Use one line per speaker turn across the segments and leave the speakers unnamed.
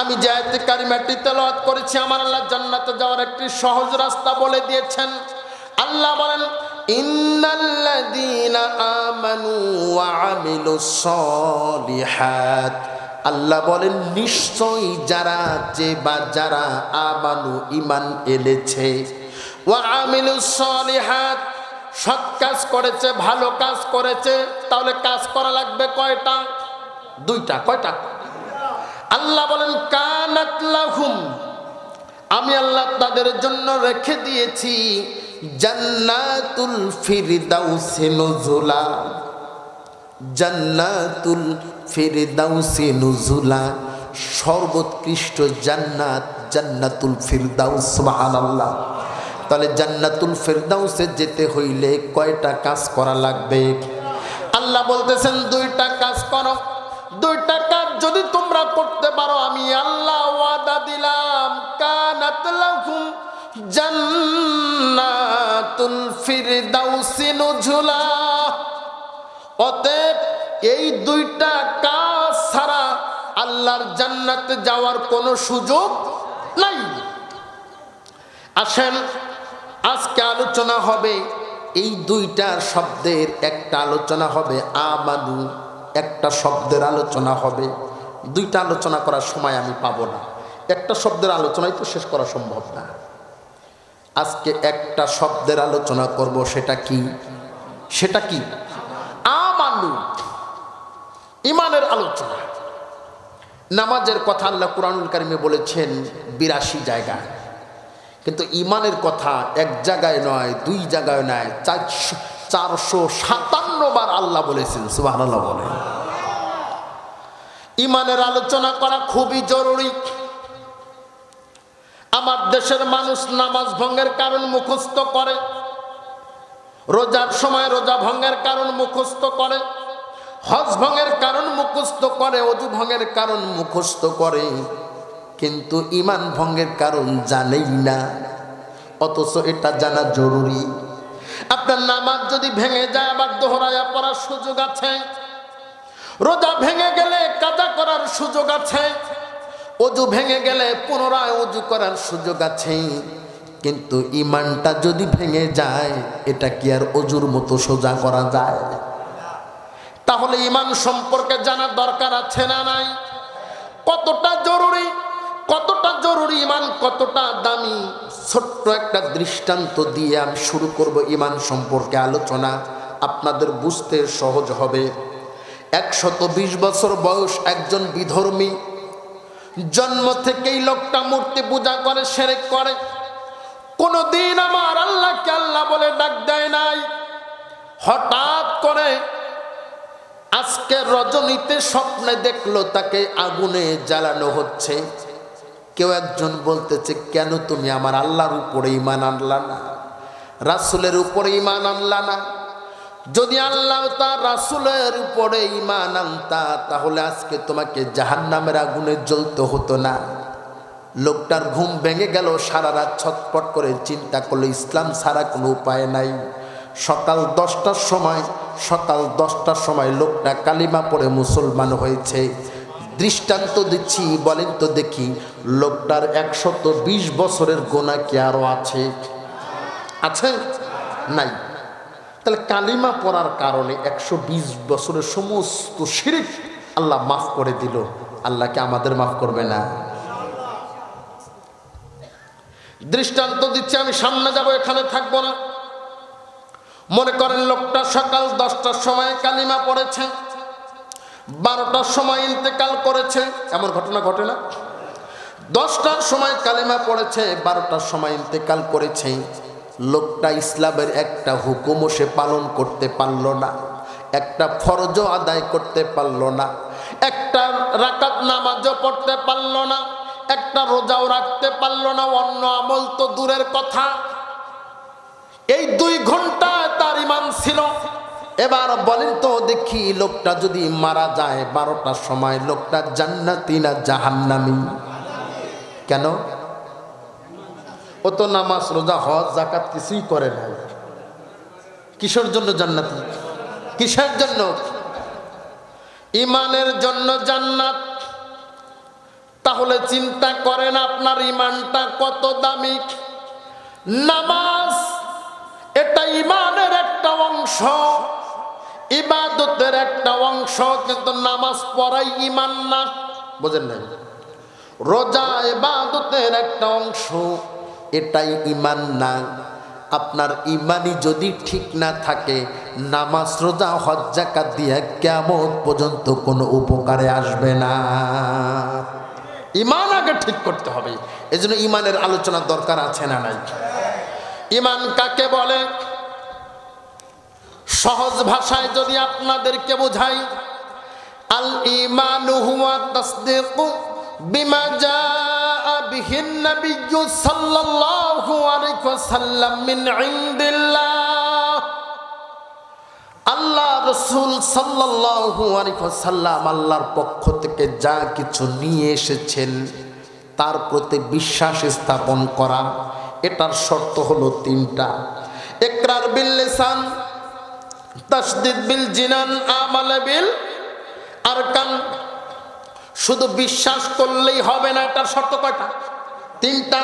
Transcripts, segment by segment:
আমি যে আয়াতে কারিমাটি তেলাওয়াত করেছি, আমার আল্লাহ জান্নাতে যাওয়ার একটি সহজ রাস্তা বলে দিয়েছেন। আল্লাহ বলেন, ইন্নাল্লাযীনা আমানু ওয়া আমিলুস সলিহাত। আল্লাহ বলেন, নিশ্চয়ই যারা যে বা যারা আমানু ইমান এনেছে। ওয়া আমিলুস সলিহাত, সৎ কাজ করেছে, ভালো কাজ করেছে, তাহলে কাজ করা লাগবে কয়টা? দুইটা, কয়টা? আল্লাহ বলেন, কানাত লাহুম। আমি আল্লাহ তাদের জন্য রেখে দিয়েছি জান্নাতুল ফিরদাউসে নজুলা। জান্নাতুল ফিরদাউসে নজুলা। সর্বোৎকৃষ্ট জান্নাত জান্নাতুল ফিরদাউস, সুবহানাল্লাহ। তাহলে জান্নাতুল ফিরদাউসে যেতে হইলে কয়টা কাজ করা লাগবে? আল্লাহ বলতেছেন, দুইটা কাজ করো। দুইটা কাজ যদি তোমরা করতে পারো, আমি আল্লাহ ওয়াদা দিলাম, কানাত জান্নাতুল ফিরদাউসি নুজুলা। অতএব এই দুইটা কাজ ছাড়া আল্লাহর জান্নাতে যাওয়ার কোনো সুযোগ নাই। আসেন, আজকে আলোচনা হবে এই দুইটার শব্দের একটা আলোচনা হবে, আমানু। একটা শব্দের আলোচনা হবে। দুইটা আলোচনা করার সময় আমি পাবো না। একটা শব্দের আলোচনাই তো শেষ করা সম্ভব না। আজকে একটা শব্দের আলোচনা করব, সেটা কি? সেটা কি? আমানু ইমানের আলোচনা। নামাজের কথা আল্লাহ কুরআনুল কারিমে বলেছেন, বিরাশি জায়গায় কিন্তু ইমানের কথা এক জায়গায় নয়, দুই জায়গায় নয়, চারশো চারশো বার আল্লাহ বলেছেন সুবাহ আল্লাহ বলেন। ইমানের আলোচনা করা খুবই জরুরি। আমার দেশের মানুষ নামাজ ভঙ্গের কারণ মুখস্থ করে, রোজার সময় রোজা ভঙ্গের কারণ মুখস্থ করে, হজ ভঙ্গের কারণ মুখস্থ করে, অজু ভঙ্গের কারণ মুখস্থ করে, কিন্তু ইমান ভঙ্গের কারণ জানেই না, অথচ এটা জানা জরুরি। আপনার নামাজ যদি ভেঙে যায়, আবার দোহরায়া পড়ার সুযোগ আছে। রোজা ভেঙে গেলে কাজা করার সুযোগ আছে। অজু ভেঙে গেলে পুনরায় অজু করার সুযোগ আছে। কিন্তু ইমানটা যদি ভেঙে যায়, এটা কি আর অজুর মতো সোজা করা যায়? তাহলে ইমান সম্পর্কে জানার দরকার আছে না নাই? কতটা জরুরি কতটা দামি ছোট্ট একটা দৃষ্টান্ত দিয়ে আমি শুরু করব ইমান সম্পর্কে আলোচনা। আপনাদের বুঝতে সহজ হবে। একশত বিশ বছর বয়স একজন বিধর্মী। জন্ম থেকেই লোকটা মূর্তি পূজা করে, সেরেক করে। কোনো দিন আমার আল্লাহকে আল্লাহ বলে ডাক দেয় নাই। হঠাৎ করে আজকে রজনীতে স্বপ্নে দেখল তাকে আগুনে জ্বালানো হচ্ছে। কেউ একজন বলতেছে, কেন তুমি আমার আল্লাহর উপরে ইমান আনলা না? রাসুলের উপরে ইমান আনলা না? যদি আল্লাহ তার রাসুলের উপরে ইমান আনতা, তাহলে আজকে তোমাকে জাহান্নামের আগুনে জ্বলতে হতো না। লোকটার ঘুম ভেঙে গেল, সারা রাত ছটপট করে চিন্তা করল, ইসলাম ছাড়া কোনো উপায় নাই। সকাল দশটার সময়, সকাল দশটার সময় লোকটা কালিমা পড়ে মুসলমান হয়েছে। দৃষ্টান্ত দিচ্ছি, বলেন তো দেখি, লোকটার একশত বিশ বছরের গোনা কি আরও আছে? আছে? নাই। তাহলে কালিমা পড়ার কারণে একশো বিশ বছরের সমস্ত শিরিক আল্লাহ মাফ করে দিল। আল্লাহকে আমাদের মাফ করবে না? দৃষ্টান্ত দিচ্ছি, আমি সামনে যাব, এখানে থাকব না। মনে করেন লোকটা সকাল দশটার সময় কালিমা পড়েছে। বারোটার সময় ইন্তেকাল করেছে, এমন ঘটনা ঘটে না। দশটার সময় কালিমা পড়েছে, বারোটার সময় ইন্তেকাল করেছে। লোকটা ইসলামের একটা হুকুমও সে পালন করতে পারল না, একটা ফরজও আদায় করতে পারল না, একটা রাকাত নামাজও পড়তে পারল না, একটা রোজাও রাখতে পারল না, অন্য আমল তো দূরের কথা। এই দুই ঘণ্টা তার ইমান ছিল। এবার বলেন তো দেখি লোকটা যদি মারা যায় বারোটার সময় লোকটা জান্নাতি না জাহান্নামি? কেন? ও তো নামাজ, রোজা, হজ জাকাত কিছুই করে না কিসের জন্য জান্নাতি? কিসের জন্য? ইমানের জন্য জান্নাত। তাহলে চিন্তা করেন আপনার ইমানটা কত দামি। নামাজ এটা ইমানের একটা অংশ। ইবাদতের একটা অংশ, কিন্তু নামাজ পড়াই ইমান না। বোঝেন নাই? রোজা ইবাদতের একটা অংশ, এটাই ইমান না। আপনার ইমানই যদি ঠিক না থাকে, নামাজ, রোজা, হজ জাকাত দিয়ে কেমন পর্যন্ত কোনো উপকারে আসবে না। ইমান আগে ঠিক করতে হবে। এজন্য ইমানের আলোচনার দরকার আছে না নাই? ইমান কাকে বলে? সহজ ভাষায় যদি আপনাদেরকে বোঝাই, আল ইমানু হুয়া তাসদিকু বিমা জাআ বিহিন নাবিয়্যু সাল্লাল্লাহু আলাইহি ওয়াসাল্লাম মিন ইনদিল্লাহ। আল্লাহ রসুল সাল্লাল্লাহু আলাইহি ওয়াসাল্লাম আল্লাহর পক্ষ থেকে যা কিছু নিয়ে এসেছেন, তার প্রতি বিশ্বাস স্থাপন করা, এটার শর্ত হলো তিনটা। একরার বিল লিসান বিল আরকান শুধু বিশ্বাস করলেই হবে না, এটার শর্ত কয়টা? তিনটা।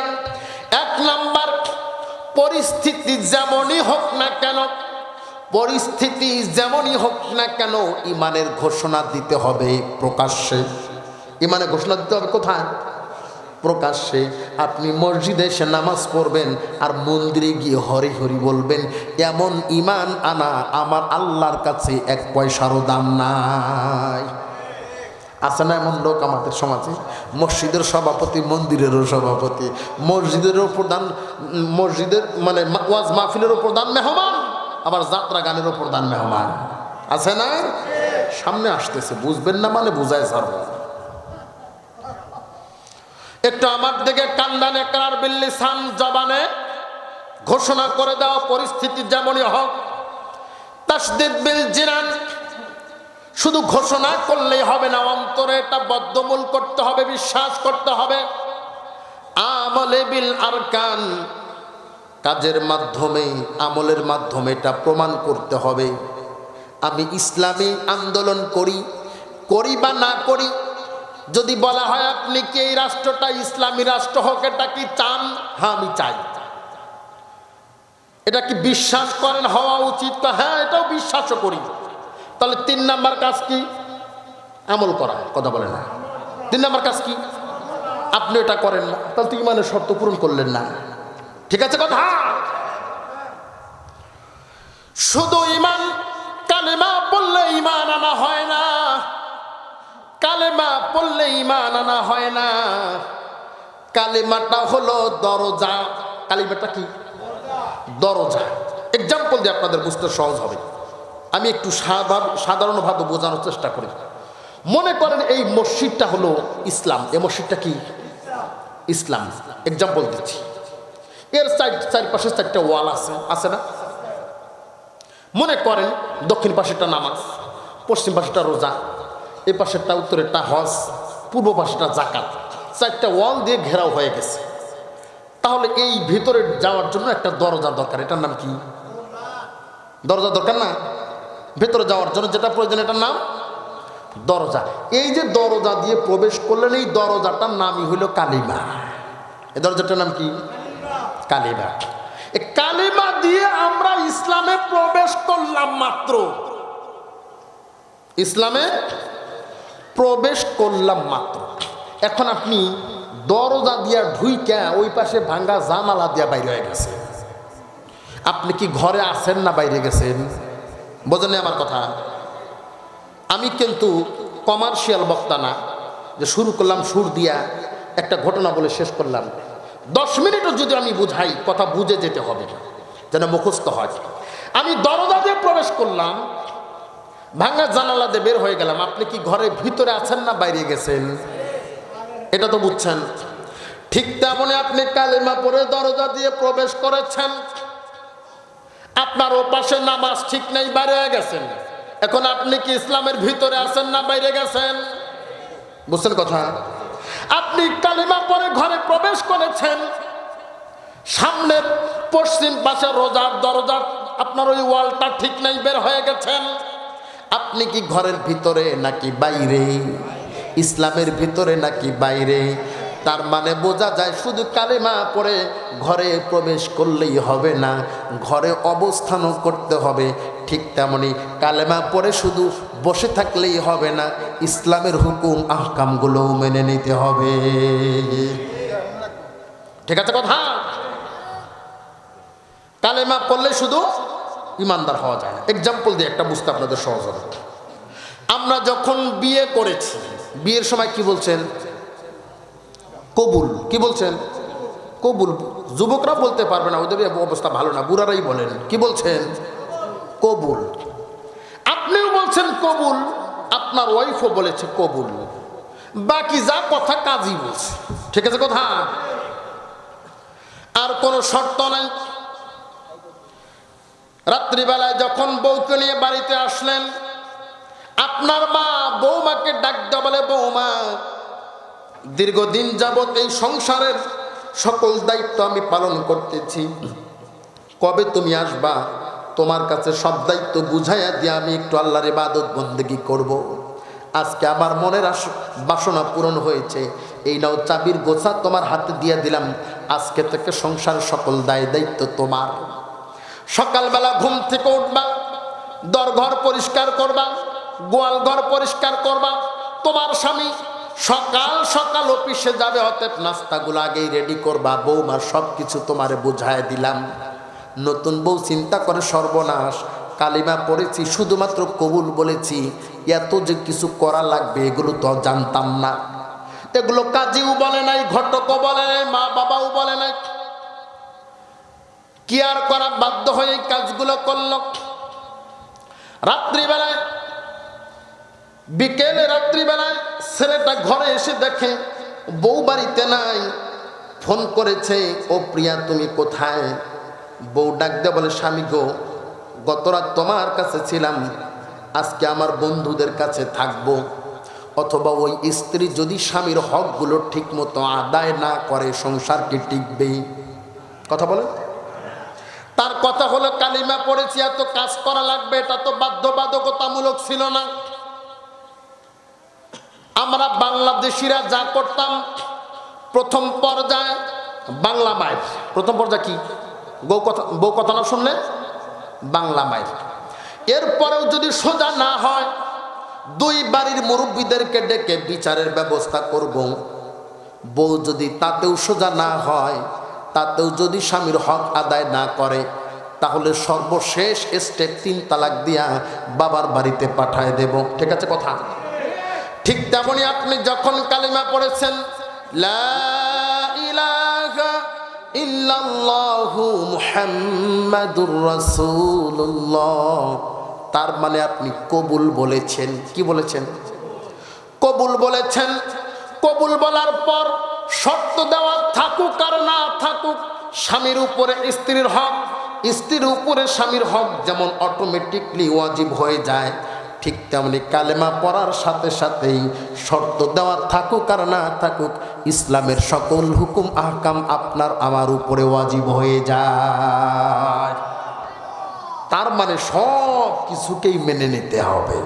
এক নাম্বার, পরিস্থিতি যেমনই হোক না কেন, পরিস্থিতি যেমনই হোক না কেন, ইমানের ঘোষণা দিতে হবে প্রকাশ্যে। ইমানের ঘোষণা দিতে হবে কোথায়? প্রকাশ্যে আপনি মসজিদে এসে নামাজ পড়বেন আর মন্দিরে গিয়ে হরি হরি বলবেন, এমন ইমান আনা, আমার আল্লাহর কাছে এক পয়সারও দাম নাই। আছে না এমন লোক আমাদের সমাজে? মসজিদের সভাপতি, মন্দিরেরও সভাপতি। মসজিদেরও প্রধান মসজিদের মানে ওয়াজ মাহফিলেরও প্রধান মেহমান, আবার যাত্রা গানেরও প্রধান মেহমান। আছে না? সামনে আসতেছে, বুঝবেন না মানে বুঝায় ছাড়বো। একটু আমার দিকে কান্দানে একরার বিল্লি সান জবানে ঘোষণা করে দেওয়া পরিস্থিতি যেমনই হোক। তাসদিদ বিল জিনান, শুধু ঘোষণা করলেই হবে না, অন্তরে এটা বদ্ধমূল করতে হবে, বিশ্বাস করতে হবে। আমলে বিল আরকান, কাজের মাধ্যমে, আমলের মাধ্যমে এটা প্রমাণ করতে হবে। আমি ইসলামী আন্দোলন করি করি বা না করি যদি বলা হয় আপনি কি এই রাষ্ট্রটা, ইসলামী রাষ্ট্র হোক, এটা কি চান? হ্যাঁ আমি চাই। এটা কি বিশ্বাস করেন, হওয়া উচিত তো? হ্যাঁ এটাও বিশ্বাসও করি। তাহলে তিন নাম্বার কাজ কি? আমল করা, কথা বলে না। তিন নাম্বার কাজ কি? আপনি এটা করেন না। তাহলে তুই মানে শর্ত পূরণ করলেন না। ঠিক আছে কথা? শুধু ইমান, কালেমা বললে ইমান আনা হয় না। কালেমা পড়লে ইমান আনা হয় না। কালেমাটা হলো দরজা। কালিমাটা কি? দরজা। এক্সাম্পল দিয়ে আপনাদের বুঝতে সহজ হবে। আমি একটু সাধারণ- সাধারণভাবে বোঝানোর চেষ্টা করি। মনে করেন এই মসজিদটা হলো ইসলাম। এই মসজিদটা কি? ইসলাম। এক্সাম্পল দিচ্ছি। এর চার চারপাশে চারটা ওয়াল আছে। আছে না? মনে করেন দক্ষিণ পাশেরটা নামাজ, পশ্চিম পাশেটা রোজা। এই পাশেরটা, উত্তরেরটা হজ, পূর্ব পাশেরটা জাকাত চারটা ওয়াল দিয়ে ঘেরাও হয়ে গেছে। তাহলে এই ভিতরে যাওয়ার জন্য একটা দরজা দরকার। এটার নাম কি? দরজা দরকার না? ভেতরে যাওয়ার জন্য যেটা প্রয়োজন, এটার নাম দরজা। এই যে দরজা দিয়ে প্রবেশ করলেন, এই দরজাটার নামই হইল কালিমা। এই দরজাটার নাম কি? কালিমা। কালিমা দিয়ে আমরা ইসলামে প্রবেশ করলাম মাত্র। ইসলামে প্রবেশ করলাম মাত্র। এখন আপনি দরজা দিয়া ঢুইকা ওই পাশে ভাঙ্গা জানালা দিয়া বাইরে হয়ে গেছে আপনি কি ঘরে আছেন না বাইরে গেছেন? বোঝেন আমার কথা? আমি কিন্তু কমার্শিয়াল বক্তা না। যে শুরু করলাম সুর দিয়া একটা ঘটনা বলে শেষ করলাম। দশ মিনিটও যদি আমি বুঝাই, কথা বুঝে যেতে হবে, যেন মুখস্থ হয়। আমি দরজা দিয়ে প্রবেশ করলাম ভাঙা জানালা দিয়ে বের হয়ে গেলাম। আপনি কি ঘরের ভিতরে আছেন না বাইরে গেছেন? এটা তো বুঝছেন। ঠিক তেমনই আপনি কালিমা পরে দরজা দিয়ে প্রবেশ করেছেন। আপনার ও পাশে নামাজ ঠিক নেই, বাইরে গেছেন। এখন আপনি কি ইসলামের ভিতরে আছেন না বাইরে গেছেন? বুঝছেন কথা? আপনি কালিমা পরে ঘরে প্রবেশ করেছেন। সামনের পশ্চিম পাশে রোজার দরজার আপনার ওই ওয়ালটা ঠিক নেই, বের হয়ে গেছেন। আপনি কি ঘরের ভিতরে নাকি বাইরে? ইসলামের ভিতরে নাকি বাইরে? তার মানে বোঝা যায় শুধু কালেমা পড়ে ঘরে প্রবেশ করলেই হবে না, ঘরে অবস্থানও করতে হবে। ঠিক তেমনি কালেমা পড়ে শুধু বসে থাকলেই হবে না, ইসলামের হুকুম, আহকামগুলোও মেনে নিতে হবে। ঠিক আছে কথা? কালেমা পড়লে শুধু ইমানদার হওয়া যায় না। এক্সাম্পল দিয়ে একটা বুঝতে আপনাদের সহজ হবে। আমরা যখন বিয়ে করেছি, বিয়ের সময় কি বলছেন? কবুল। কি বলছেন? কবুল। যুবকরা বলতে পারবে না, ওদের অবস্থা ভালো না, বুড়ারাই বলেন। কি বলছেন? কবুল। আপনিও বলছেন কবুল, আপনার ওয়াইফও বলেছে কবুল। বাকি যা কথা কাজই বলছে। ঠিক আছে কথা? আর কোনো শর্ত নাই। রাত্রিবেলায় যখন বউকে নিয়ে বাড়িতে আসলেন, আপনার মা বৌমাকে ডাক বলে বৌমা দীর্ঘদিন যাবৎ এই সংসারের সকল দায়িত্ব আমি পালন করতেছি। কবে তুমি আসবা? তোমার কাছে সব দায়িত্ব বুঝাইয়া দিয়ে আমি একটু আল্লাহর ইবাদত বন্দেগি করব। আজকে আমার মনের আস- বাসনা পূরণ হয়েছে। এই নাও চাবির গোছা তোমার হাতে দিয়ে দিলাম। আজকে থেকে সংসারের সকল দায় দায়িত্ব তোমার। সকালবেলা ঘুম থেকে উঠবা, দরঘর পরিষ্কার করবা গোয়াল ঘর পরিষ্কার করবা। তোমার স্বামী সকাল সকাল অফিসে যাবে, অতএব নাস্তাগুলো আগেই রেডি করবা। বৌমার সব কিছু তোমারে বুঝায় দিলাম। নতুন বউ চিন্তা করে সর্বনাশ। কালিমা পড়েছি, শুধুমাত্র কবুল বলেছি। এত যে কিছু করা লাগবে, এগুলো তো জানতাম না। এগুলো কাজীও বলে নাই, ঘটকও বলে নাই মা বাবাও বলে নাই। কি আর করা বাধ্য হয়ে এই কাজগুলো করল? রাত্রিবেলায়, বিকেলে রাত্রিবেলায় ছেলেটা ঘরে এসে দেখে, বউ বাড়িতে নাই। ফোন করেছে, ও প্রিয়া, তুমি কোথায়? বউ ডাক দে বলে, স্বামী গো, গতরাত তোমার কাছে ছিলাম, আজকে আমার বন্ধুদের কাছে থাকব। অথবা ওই স্ত্রী যদি স্বামীর হকগুলো ঠিক মতো আদায় না করে সংসার কি টিকবেই কথা বলেন তার কথা হলো, কালিমা পড়েছি, এত কাজ করা লাগবে, এটা তো বাধ্যবাধকতামূলক ছিল না। আমরা বাংলাদেশিরা যা করতাম, প্রথম পর্যায়ে বাংলা মায়ের। প্রথম পর্যায়ে কি? বউ কথা বউ কথা না শুনলে? বাংলা মায়ের। এরপরেও যদি সোজা না হয়, দুই বাড়ির মুরব্বীদেরকে ডেকে বিচারের ব্যবস্থা করব। বউ যদি তাতেও সোজা না হয় তাতেও যদি স্বামীর হক আদায় না করে, তাহলে সর্বশেষ স্টেপ তিন তালাক দিয়া বাবার বাড়িতে পাঠায় দেব। ঠিক আছে কথা? ঠিক তেমনি আপনি যখন কালিমা পড়েছেন তার মানে আপনি কবুল বলেছেন। কি বলেছেন? কবুল বলেছেন। কবুল বলার পর শর্ত দেওয়া থাকুক আর না স্বামীর উপরে স্ত্রীর হক। স্ত্রীর উপরে স্বামীর হক যেমন অটোমেটিকলি ওয়াজিব হয়ে যায়, ঠিক তেমনি কালেমা পড়ার সাথে সাথেই শর্ত দেওয়া থাকুক আর না থাকুক, ইসলামের সকল হুকুম, আহকাম আপনার আমার উপরে ওয়াজিব হয়ে যায়। তার মানে সব কিছুকেই মেনে নিতে হবে।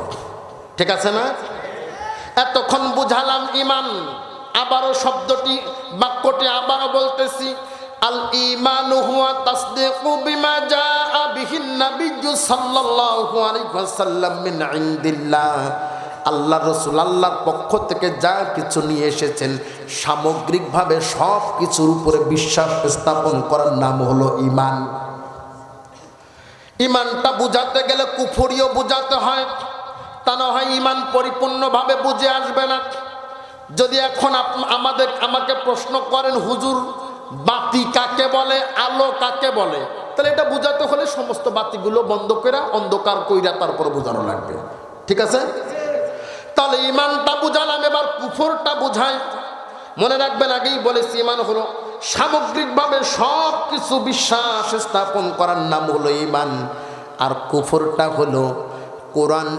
ঠিক আছে না? এতক্ষণ বুঝালাম ইমান, আবারও শব্দটি বাক্যটি আবারও বলতেছি। আল ইমান হুয়া তাসদিকু বিমা জাআ বিহিন নাবিয়্যু সাল্লাল্লাহু আলাইহি ওয়াসাল্লাম মিন ইনদিল্লাহ। আল্লাহ রসুল আল্লাহর পক্ষ থেকে যা কিছু নিয়ে এসেছেন, সামগ্রিকভাবে সব কিছুর উপরে বিশ্বাস স্থাপন করার নাম হলো ইমান ইমানটা বুঝাতে গেলে কুফরিও বুঝাতে হয়, তা না হয় ইমান পরিপূর্ণভাবে বুঝে আসবে না। যদি এখন আমাদের, আমাকে প্রশ্ন করেন হুজুর বাতি কাকে বলে? আলো কাকে বলে? তাহলে এটা বোঝাতে হলে সমস্ত বাতিগুলো বন্ধ করে অন্ধকার কইরা তারপর বোঝানো লাগবে। ঠিক আছে? তাহলে ইমানটা বুঝালাম, এবার কুফরটা বুঝাই। মনে রাখবেন, আগেই বলেছি ইমান হলো সামগ্রিকভাবে সব কিছু বিশ্বাস স্থাপন করার নাম হলো ইমান আর কুফরটা হলো কোরআন